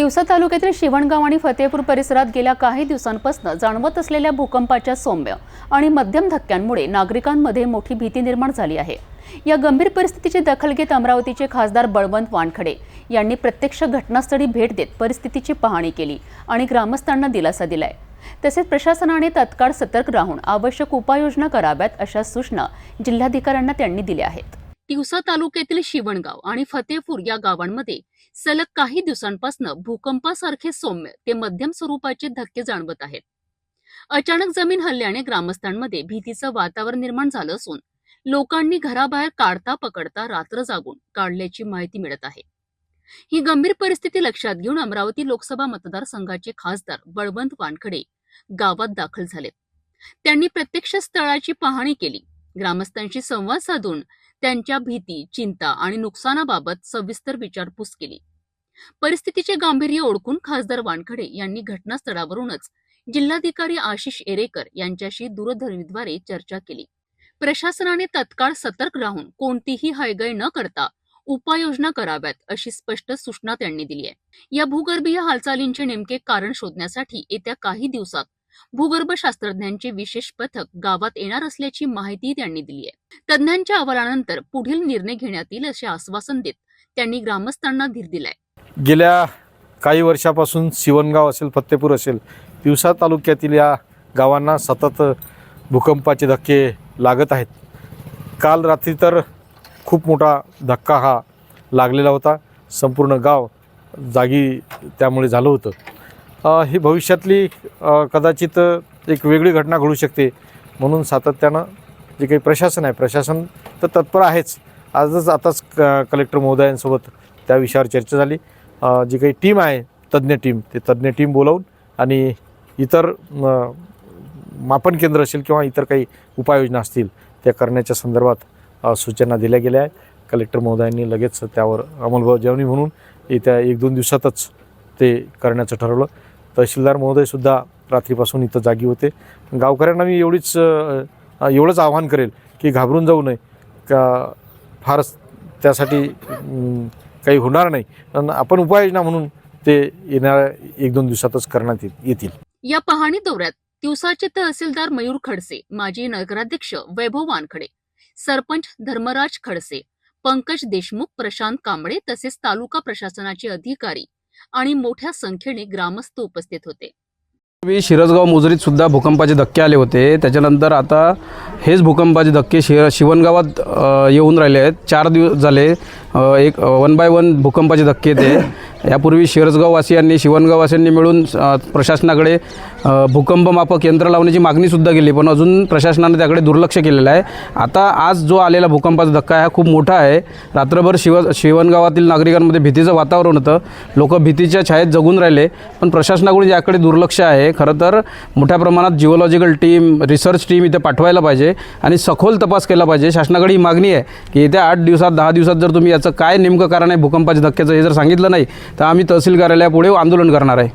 तिवसा तालुक्यातील शिवणगाव आणि फतेपूर परिसरात गेल्या काही दिवसांपासून जाणवत असलेल्या भूकंपाच्या सौम्य आणि मध्यम धक्क्यांमुळे नागरिकांमध्ये मोठी भीती निर्माण झाली आहे. या गंभीर परिस्थितीची दखल घेत अमरावतीचे खासदार बळवंत वानखडे यांनी प्रत्यक्ष घटनास्थळी भेट देत परिस्थितीची पाहणी केली आणि ग्रामस्थांना दिलासा दिलाय. तसेच प्रशासनाने तत्काळ सतर्क राहून आवश्यक उपाययोजना कराव्यात अशा सूचना जिल्हाधिकाऱ्यांना त्यांनी दिल्या आहेत. तिवसा तालुक्यातील शिवणगाव आणि फतेपूर या गावांमध्ये सलग काही दिवसांपासून भूकंपासारखे सौम्य ते मध्यम स्वरूपाचे धक्के जाणवत आहेत. अचानक जमीन हल्ल्याने ग्रामस्थांमध्ये भीतीचं वातावरण निर्माण झालं असून लोकांनी घराबाहेर काढता पकडता रात्र जागून काढल्याची माहिती मिळत आहे. ही गंभीर परिस्थिती लक्षात घेऊन अमरावती लोकसभा मतदारसंघाचे खासदार बळवंत वानखडे गावात दाखल झालेत. त्यांनी प्रत्यक्ष स्थळाची पाहणी केली. ग्रामस्थांशी संवाद साधून त्यांच्या भीती चिंता आणि नुकसानाबाबत सविस्तर विचारपूस केली. परिस्थितीचे गांभीर्य ओळखून खासदार वानखडे यांनी घटनास्थळावरूनच जिल्हाधिकारी आशिष एरेकर यांच्याशी दूरध्वनीद्वारे चर्चा केली. प्रशासनाने तत्काळ सतर्क राहून कोणतीही हयगय न करता उपाययोजना कराव्यात अशी स्पष्ट सूचना त्यांनी दिली आहे. या भूगर्भीय हालचालींचे नेमके कारण शोधण्यासाठी येत्या काही दिवसात भूगर्भशास्त्रज्ञांचे विशेष पथक गावात येणार असल्याची माहिती त्यांनी दिली आहे. तज्ज्ञांच्या अहवालानंतर पुढील निर्णय घेण्यात येईल असे आश्वासन देत त्यांनी ग्रामस्थांना धीर दिलाय. गेल्या काही वर्षापासून शिवणगाव असेल फत्तेपूर असेल पिवसा तालुक्यातील या गावांना सतत भूकंपाचे धक्के लागत आहेत. काल रात्री तर खूप मोठा धक्का हा लागलेला होता. संपूर्ण गाव जागी त्यामुळे झालं होतं. ही भविष्यातली कदाचित एक वेगळी घटना घडू शकते. म्हणून सातत्यानं जे काही प्रशासन आहे प्रशासन तर तत्पर आहेच. आजच आताच क कलेक्टर महोदयांसोबत त्या विषयावर चर्चा झाली. जी काही टीम आहे तज्ज्ञ टीम ते तज्ज्ञ टीम बोलावून आणि इतर मापन केंद्र असेल किंवा इतर काही उपाययोजना असतील त्या करण्याच्या संदर्भात सूचना दिल्या गेल्या आहेत. कलेक्टर महोदयांनी लगेच त्यावर अंमलबजावणी म्हणून येत्या एक दोन दिवसातच ते करण्याचं ठरवलं. तहसीलदार महोदयसुद्धा रात्रीपासून इथं जागी होते. गावकऱ्यांना मी एवढीच एवढंच आवाहन करेल की घाबरून जाऊ नये. का फारच त्यासाठी काही होणार नाही. पण आपण उपाययोजना म्हणून ते येणाऱ्या एक दोन दिवसातच करण्यात येतील. या पाहणी दौऱ्यात तिवसाचे तहसीलदार मयूर खडसे माजी नगराध्यक्ष वैभव वानखडे सरपंच धर्मराज खडसे पंकज देशमुख प्रशांत कांबळे तसेच तालुका प्रशासनाचे अधिकारी आणि मोठ्या संख्येने ग्रामस्थ उपस्थित होते. मी शिरसगाव मुजरीत सुद्धा भूकंपाचे धक्के आले होते. त्याच्यानंतर आता हेच भूकंपाचे धक्के शिर शिवणगावात येऊन राहिले आहेत. चार दिवस झाले एक वन बाय वन भूकंपाचे धक्के ते यापूर्वी शिरसगाववासियांनी शिवणगाववासियांनी मिळून प्रशासनाकडे भूकंप मापक यंत्र लावण्याची मागणीसुद्धा केली. पण अजून प्रशासनाने त्याकडे दुर्लक्ष केलेलं आहे. आता आज जो आलेला भूकंपाचा धक्का आहे हा खूप मोठा आहे. रात्रभर शिव शिवणगावातील नागरिकांमध्ये भीतीचं वातावरण होतं. लोक भीतीच्या छायेत जगून राहिले. पण प्रशासनाकडून याकडे दुर्लक्ष आहे. खरं तर मोठ्या प्रमाणात जिओलॉजिकल टीम रिसर्च टीम इथे पाठवायला पाहिजे आणि सखोल तपास केला पाहिजे. शासनाकडे ही मागणी आहे की येत्या आठ दिवसात दहा दिवसात जर तुम्ही याचं काय नेमकं कारण आहे भूकंपाच्या धक्क्याचं हे जर सांगितलं नाही तर आम्ही तहसील कार्यालयापुढे आंदोलन करणार आहे.